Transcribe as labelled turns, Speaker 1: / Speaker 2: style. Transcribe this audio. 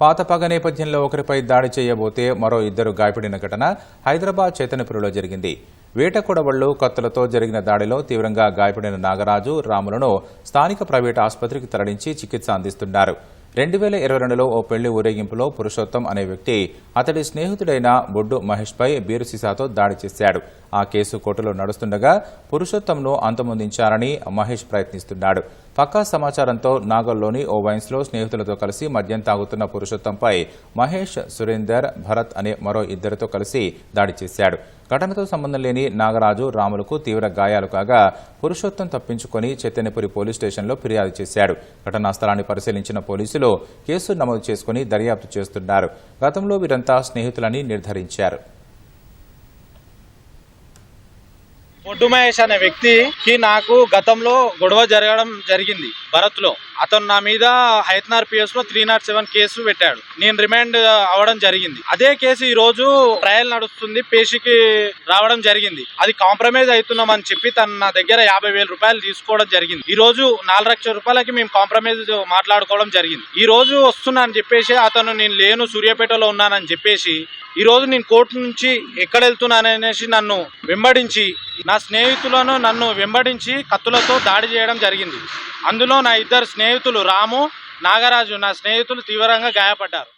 Speaker 1: పాత పగ నేపథ్యంలో ఒకరిపై దాడి చేయబోతే మరో ఇద్దరు గాయపడిన ఘటన హైదరాబాద్ చైతన్యపురిలో జరిగింది. వేటకొడవళ్ళు కత్తులతో జరిగిన దాడిలో తీవ్రంగా గాయపడిన నాగరాజు రాములను స్థానిక ప్రైవేట్ ఆసుపత్రికి తరలించి చికిత్స అందిస్తున్నారు. రెండు వేల ఇరవై రెండులో ఓ పెళ్ళి ఊరేగింపులో పురుషోత్తం అనే వ్యక్తి అతడి స్నేహితుడైన బొడ్డు మహేష్పై బీరు సీసాతో దాడి చేశాడు. ఆ కేసు కోర్టులో నడుస్తుండగా పురుషోత్తంను అంతమొందించాలని మహేష్ ప్రయత్నిస్తున్నాడు. పక్కా సమాచారంతో నాగల్లోని ఓ వైన్స్లో స్నేహితులతో కలిసి మద్యం తాగుతున్న పురుషోత్తంపై మహేష్ సురేందర్ భరత్ అనే మరో ఇద్దరితో కలిసి దాడి చేశాడు. ఘటనతో సంబంధం లేని నాగరాజు రాములకు తీవ్ర గాయాలు కాగా పురుషోత్తం తప్పించుకొని చైతన్యపురి పోలీస్ స్టేషన్లో ఫిర్యాదు చేశాడు. ఘటనా స్థలాన్ని పరిశీలించిన పోలీసులు కేసు నమోదు చేసుకుని దర్యాప్తు చేస్తున్నారు. గతంలో వీరంతా స్నేహితులని నిర్ధారించారు.
Speaker 2: బొడ్డు మహేష్ అనే వ్యక్తికి నాకు గతంలో గొడవ జరగడం జరిగింది భరత్లో అతను నా మీద హైతనార్ పిఎస్లో త్రీ నాట్ సెవెన్ కేసు పెట్టాడు. నేను రిమాండ్ అవ్వడం జరిగింది. అదే కేసు ఈ రోజు ట్రయల్ నడుస్తుంది పేషికి రావడం జరిగింది. అది కాంప్రమైజ్ అవుతున్నామని చెప్పి తను నా దగ్గర యాభై వేల రూపాయలు తీసుకోవడం జరిగింది. ఈ రోజు నాలుగు లక్షల రూపాయలకి మేము కాంప్రమైజ్ మాట్లాడుకోవడం జరిగింది. ఈ రోజు వస్తున్నా అని చెప్పేసి అతను నేను లేను సూర్యాపేటలో ఉన్నానని చెప్పేసి ఈ రోజు నేను కోర్టు నుంచి ఎక్కడ వెళ్తున్నాననేసి నన్ను వెంబడించి నా స్నేహితులను నన్ను వెంబడించి కత్తులతో దాడి చేయడం జరిగింది. అందులో నా ఇద్దరు స్నేహితులు రాము నాగరాజు నా స్నేహితులు తీవ్రంగా గాయపడ్డారు.